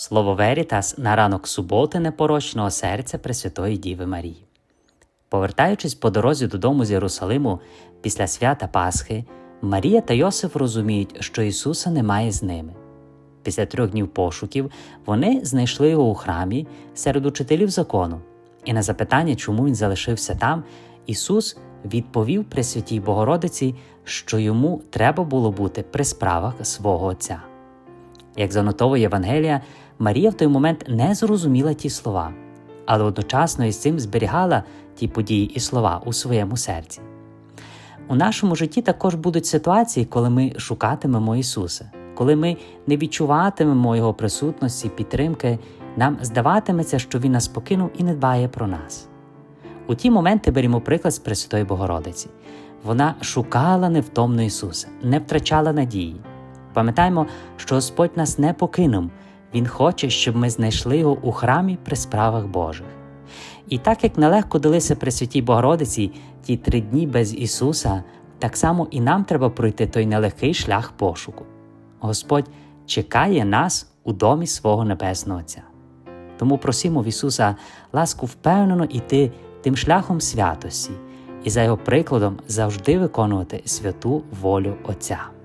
Слово Верітас на ранок суботи непорочного серця Пресвятої Діви Марії. Повертаючись по дорозі додому з Єрусалиму після свята Пасхи, Марія та Йосиф розуміють, що Ісуса немає з ними. Після трьох днів пошуків вони знайшли його у храмі серед учителів закону, і на запитання, чому він залишився там, Ісус відповів Пресвятій Богородиці, що йому треба було бути при справах свого Отця. Як занотовує Євангелія, Марія в той момент не зрозуміла ті слова, але одночасно із цим зберігала ті події і слова у своєму серці. У нашому житті також будуть ситуації, коли ми шукатимемо Ісуса, коли ми не відчуватимемо Його присутності, підтримки, нам здаватиметься, що Він нас покинув і не дбає про нас. У ті моменти беремо приклад з Пресвятої Богородиці. Вона шукала невтомно Ісуса, не втрачала надії. Пам'ятаємо, що Господь нас не покинув, Він хоче, щоб ми знайшли його у храмі при справах Божих. І так як нелегко далися Пресвятій Богородиці ті три дні без Ісуса, так само і нам треба пройти той нелегкий шлях пошуку. Господь чекає нас у домі свого Небесного Отця. Тому просимо в Ісуса ласку впевнено йти тим шляхом святості і за Його прикладом завжди виконувати святу волю Отця.